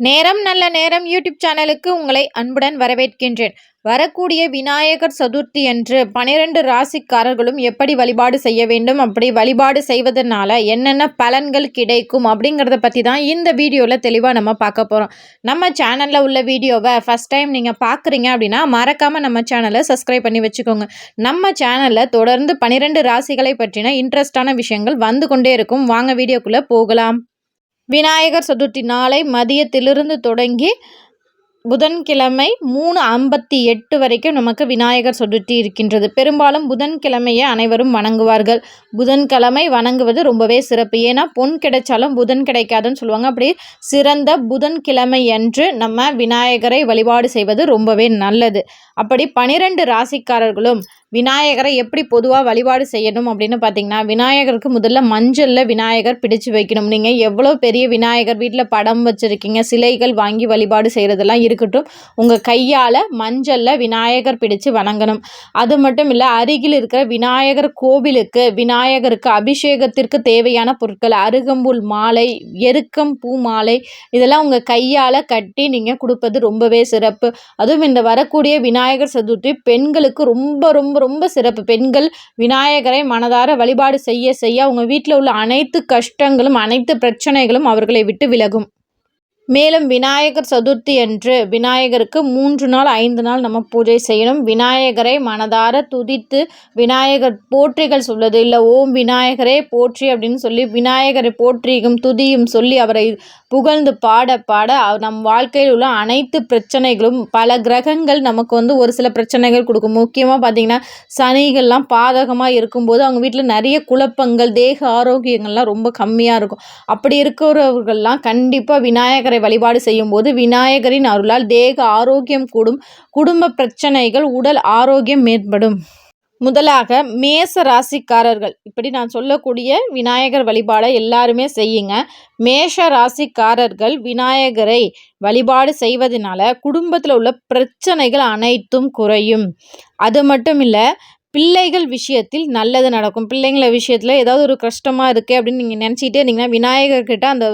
நேரம் நல்ல நேரம் யூடியூப் சேனலுக்கு உங்களை அன்புடன் வரவேற்கின்றேன். வரக்கூடிய விநாயகர் சதுர்த்தி அன்று பனிரெண்டு ராசிக்காரர்களும் எப்படி வழிபாடு செய்ய வேண்டும் அப்படி வழிபாடு செய்வதனால என்னென்ன பலன்கள் கிடைக்கும் அப்படிங்கிறத பற்றி தான் இந்த வீடியோவில் தெளிவாக நம்ம பார்க்க போகிறோம் நம்ம சேனலில் உள்ள வீடியோவை ஃபஸ்ட் டைம் நீங்கள் பார்க்குறீங்க அப்படின்னா மறக்காமல் நம்ம சேனலை சப்ஸ்கிரைப் பண்ணி வச்சுக்கோங்க. நம்ம சேனலில் தொடர்ந்து பனிரெண்டு ராசிகளை பற்றின இன்ட்ரெஸ்டான விஷயங்கள் வந்து கொண்டே இருக்கும். வாங்க வீடியோக்குள்ளே போகலாம். விநாயகர் சதுர்த்தி நாளை மதியத்திலிருந்து தொடங்கி புதன்கிழமை மூணு ஐம்பத்தி எட்டு வரைக்கும் நமக்கு விநாயகர் சதுர்த்தி இருக்கின்றது. பெரும்பாலும் புதன்கிழமையை அனைவரும் வணங்குவார்கள். புதன்கிழமை வணங்குவது ரொம்பவே சிறப்பு. ஏன்னா பொன் கிடைச்சாலும் புதன் கிடைக்காதுன்னு சொல்லுவாங்க. அப்படி சிறந்த புதன்கிழமை என்று நம்ம விநாயகரை வழிபாடு செய்வது ரொம்பவே நல்லது. அப்படி பனிரெண்டு ராசிக்காரர்களும் விநாயகரை எப்படி பொதுவாக வழிபாடு செய்யணும் அப்படின்னு பார்த்தீங்கன்னா விநாயகருக்கு முதல்ல மஞ்சளில் விநாயகர் பிடிச்சு வைக்கணும். நீங்கள் எவ்வளோ பெரிய விநாயகர் வீட்டில் படம் வச்சுருக்கீங்க சிலைகள் வாங்கி வழிபாடு செய்கிறதெல்லாம் இருக்கட்டும். உங்கள் கையால் மஞ்சளில் விநாயகர் பிடிச்சு வணங்கணும். அது மட்டும் இல்லை அருகில் இருக்கிற விநாயகர் கோவிலுக்கு விநாயகருக்கு அபிஷேகத்திற்கு தேவையான பொருட்கள் அருகம்புல் மாலை எருக்கம் பூ மாலை இதெல்லாம் உங்கள் கையால் கட்டி நீங்கள் கொடுப்பது ரொம்பவே சிறப்பு. அதுவும் இந்த வரக்கூடிய விநாயகர் சதுர்த்தி பெண்களுக்கு ரொம்ப ரொம்ப ரொம்ப சிறப்பு. பெண்கள் விநாயகரை மனதார வழிபாடு செய்ய செய்ய அவங்க வீட்டில் உள்ள அனைத்து கஷ்டங்களும் அனைத்து பிரச்சனைகளும் அவர்களை விட்டு விலகும். மேலும் விநாயகர் சதுர்த்தி அன்று விநாயகருக்கு மூன்று நாள் ஐந்து நாள் நம்ம பூஜை செய்யணும். விநாயகரை மனதார துதித்து விநாயகர் போற்றிகள் சொல்வது இல்லை ஓம் விநாயகரே போற்றி அப்படின்னு சொல்லி விநாயகரை போற்றியும் துதியும் சொல்லி அவரை புகழ்ந்து பாட பாட நம் வாழ்க்கையில் உள்ள அனைத்து பிரச்சனைகளும் பல கிரகங்கள் நமக்கு வந்து ஒரு சில பிரச்சனைகள் கொடுக்கும். முக்கியமாக பார்த்திங்கன்னா சனிகள்லாம் பாதகமாக இருக்கும்போது அவங்க வீட்டில் நிறைய குழப்பங்கள் தேக ஆரோக்கியங்கள்லாம் ரொம்ப கம்மியாக இருக்கும். அப்படி இருக்கிறவர்கள்லாம் கண்டிப்பாக விநாயகரை வழிபாடு செய்யும்போது விநாயகரின் அருளால் தேக ஆரோக்கியம் கூடும். குடும்ப பிரச்சனைகள் உடல் ஆரோக்கியம் மேம்படும். முதலாக மேச ராசிக்காரர்கள். இப்படி நான் சொல்லக்கூடிய விநாயகர் வழிபாடை எல்லாருமே செய்யுங்க. மேஷ ராசிக்காரர்கள் விநாயகரை வழிபாடு செய்வதனால குடும்பத்தில் உள்ள பிரச்சனைகள் அனைத்தும் குறையும். அது மட்டும் இல்லை பிள்ளைகள் விஷயத்தில் நல்லது நடக்கும். பிள்ளைங்கள விஷயத்தில் ஏதாவது ஒரு கஷ்டமாக இருக்குது அப்படின்னு நீங்கள் நினச்சிக்கிட்டே இருந்தீங்கன்னா விநாயகர்கிட்ட அந்த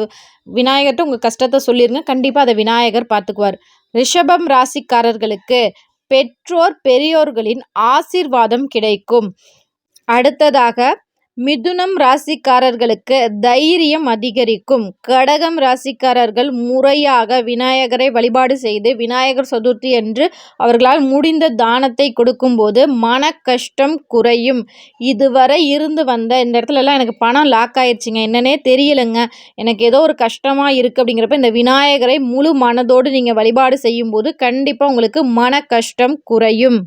விநாயகர்கிட்ட உங்கள் கஷ்டத்தை சொல்லிடுங்க கண்டிப்பாக அதை விநாயகர் பார்த்துக்குவார். ரிஷபம் ராசிக்காரர்களுக்கு பெற்றோர் பெரியோர்களின் ஆசீர்வாதம் கிடைக்கும். அடுத்ததாக மிதுனம் ராசிக்காரர்களுக்கு தைரியம் அதிகரிக்கும். கடகம் ராசிக்காரர்கள் முறையாக விநாயகரை வழிபாடு செய்து விநாயகர் சதுர்த்தி என்று அவர்களால் முடிந்த தானத்தை கொடுக்கும்போது மன கஷ்டம் குறையும். இதுவரை இருந்து வந்த இந்த இடத்துலலாம் எனக்கு பணம் லாக் ஆயிடுச்சுங்க என்னன்னே தெரியலைங்க. எனக்கு ஏதோ ஒரு கஷ்டமாக இருக்குது அப்படிங்கிறப்ப இந்த விநாயகரை முழு மனதோடு நீங்கள் வழிபாடு செய்யும்போது கண்டிப்பாக உங்களுக்கு மன கஷ்டம் குறையும்.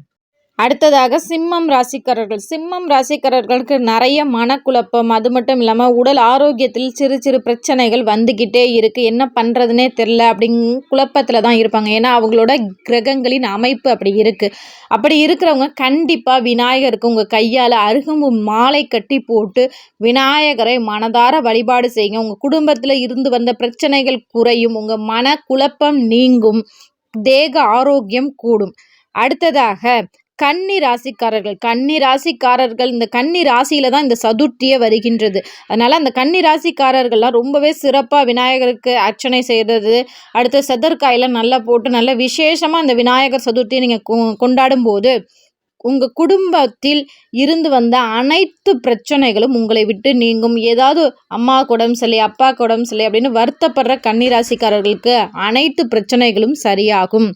அடுத்ததாக சிம்மம் ராசிக்காரர்கள். சிம்மம் ராசிக்காரர்களுக்கு நிறைய மனக்குழப்பம். அது மட்டும் இல்லாமல் உடல் ஆரோக்கியத்தில் சிறு சிறு பிரச்சனைகள் வந்துக்கிட்டே இருக்குது என்ன பண்ணுறதுனே தெரில அப்படிங் குழப்பத்தில் தான் இருப்பாங்க. ஏன்னா அவங்களோட கிரகங்களின் அமைப்பு அப்படி இருக்குது அப்படி இருக்கிறவங்க கண்டிப்பாக விநாயகருக்கு உங்கள் கையால் அருகம்பு மாலை கட்டி போட்டு விநாயகரை மனதார வழிபாடு செய்யுங்க. உங்கள் குடும்பத்தில் இருந்து வந்த பிரச்சனைகள் குறையும். உங்கள் மன குழப்பம் நீங்கும். தேக ஆரோக்கியம் கூடும். அடுத்ததாக கன்னி ராசிக்காரர்கள். கன்னி ராசிக்காரர்கள் இந்த கன்னி ராசியில தான் இந்த சதுர்த்தியே வருகின்றது. அதனால் அந்த கன்னி ராசிக்காரர்கள்லாம் ரொம்பவே சிறப்பாக விநாயகருக்கு அர்ச்சனை செய்கிறது அடுத்து செதற்காயெல்லாம் நல்லா போட்டு நல்ல விசேஷமாக அந்த விநாயகர் சதுர்த்தியை நீங்கள் கொண்டாடும் போது உங்கள் குடும்பத்தில் இருந்து வந்த அனைத்து பிரச்சனைகளும் உங்களை விட்டு நீங்கும். ஏதாவது அம்மா குடம் சரி அப்பா குடம் சரி அப்படின்னு வருத்தப்படுற கன்னிராசிக்காரர்களுக்கு அனைத்து பிரச்சனைகளும் சரியாகும்.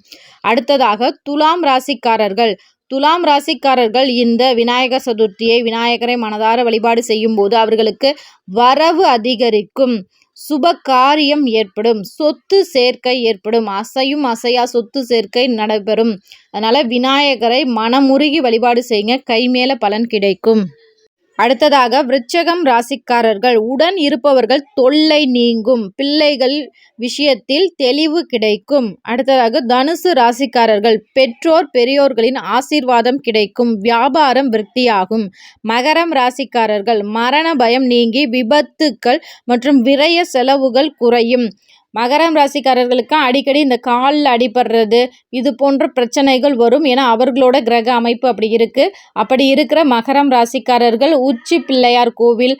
அடுத்ததாக துலாம் ராசிக்காரர்கள் துலாம் ராசிக்காரர்கள் இந்த விநாயகர் சதுர்த்தியை விநாயகரை மனதார வழிபாடு செய்யும் போது அவர்களுக்கு வரவு அதிகரிக்கும். சுப காரியம் ஏற்படும். சொத்து சேர்க்கை ஏற்படும். அசையும் அசையா சொத்து சேர்க்கை நடைபெறும். அதனால் விநாயகரை மனமுருகி வழிபாடு செய்யுங்க. கை மேலே பலன் கிடைக்கும். அடுத்ததாக விருச்சகம் ராசிக்காரர்கள் உடன் இருப்பவர்கள் தொல்லை நீங்கும் பிள்ளைகள் விஷயத்தில் தெளிவு கிடைக்கும். அடுத்ததாக தனுசு ராசிக்காரர்கள் பெற்றோர் பெரியோர்களின் ஆசீர்வாதம் கிடைக்கும் வியாபாரம் விருத்தியாகும். மகரம் ராசிக்காரர்கள் மரண பயம் நீங்கி விபத்துக்கள் மற்றும் விரய செலவுகள் குறையும். மகரம் ராசிக்காரர்களுக்கு அடிக்கடி இந்த காலில் அடிபடுறது இது போன்ற பிரச்சனைகள் வரும். ஏன்னா அவர்களோட கிரக அமைப்பு அப்படி இருக்குது அப்படி இருக்கிற மகரம் ராசிக்காரர்கள் உச்சி பிள்ளையார் கோவில்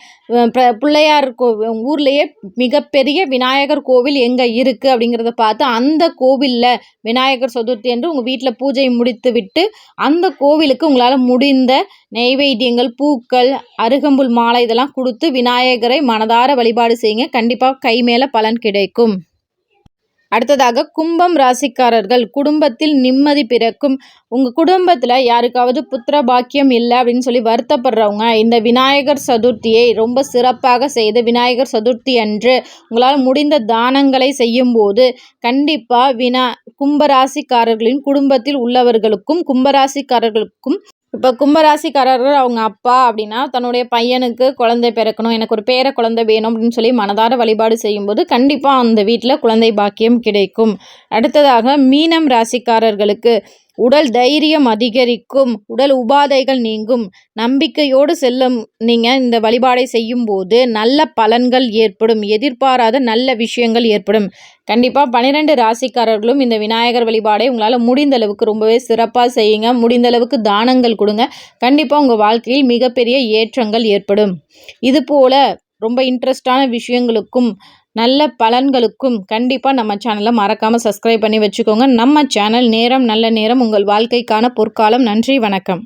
ப- பிள்ளையார் கோ ஊர்லேயே மிகப்பெரிய விநாயகர் கோவில் எங்கே இருக்குது அப்படிங்கிறத பார்த்து அந்த கோவிலில் விநாயகர் சதுர்த்தி என்று உங்கள் வீட்டில் பூஜை முடித்து விட்டு அந்த கோவிலுக்கு உங்களால் முடிந்த நெய்வேத்தியங்கள் பூக்கள் அருகம்புல் மாலை இதெல்லாம் கொடுத்து விநாயகரை மனதார வழிபாடு செய்யுங்க. கண்டிப்பாக கை மேலே பலன் கிடைக்கும். அடுத்ததாக கும்பம் ராசிக்காரர்கள் குடும்பத்தில் நிம்மதி பிறக்கும். உங்கள் குடும்பத்தில் யாருக்காவது புத்திர பாக்கியம் இல்லை அப்படின்னு சொல்லி வருத்தப்படுறவங்க இந்த விநாயகர் சதுர்த்தியை ரொம்ப சிறப்பாக செய்து விநாயகர் சதுர்த்தி அன்று உங்களால் முடிந்த தானங்களை செய்யும்போது கண்டிப்பாக வினா கும்பராசிக்காரர்களின் குடும்பத்தில் உள்ளவர்களுக்கும் கும்பராசிக்காரர்களுக்கும் இப்போ கும்பராசிக்காரர்கள் அவங்க அப்பா அப்படின்னா தன்னுடைய பையனுக்கு குழந்தை பிறக்கணும் எனக்கு ஒரு பேர குழந்தை வேணும் அப்படின்னு சொல்லி மனதார வழிபாடு செய்யும்போது கண்டிப்பாக அந்த வீட்டில் குழந்தை பாக்கியம் கிடைக்கும். அடுத்ததாக மீனம் ராசிக்காரர்களுக்கு உடல் தைரியம் அதிகரிக்கும் உடல் உபாதைகள் நீங்கும். நம்பிக்கையோடு செல்லும் நீங்கள் இந்த வழிபாடை செய்யும்போது நல்ல பலன்கள் ஏற்படும் எதிர்பாராத நல்ல விஷயங்கள் ஏற்படும். கண்டிப்பாக பன்னிரெண்டு ராசிக்காரர்களும் இந்த விநாயகர் வழிபாடை உங்களால் முடிந்த அளவுக்கு ரொம்பவே சிறப்பாக செய்யுங்க. முடிந்த அளவுக்கு தானங்கள் கொடுங்க. கண்டிப்பாக உங்கள் வாழ்க்கையில் மிகப்பெரிய ஏற்றங்கள் ஏற்படும். இது போல் ரொம்ப இன்ட்ரெஸ்டான விஷயங்களுக்கும் நல்ல பலன்களுக்கும் கண்டிப்பாக நம்ம சேனலை மறக்காமல் சப்ஸ்கிரைப் பண்ணி வச்சுக்கோங்க. நம்ம சேனல் நேரம் நல்ல நேரம் உங்கள் வாழ்க்கைக்கான பொற்காலம். நன்றி வணக்கம்.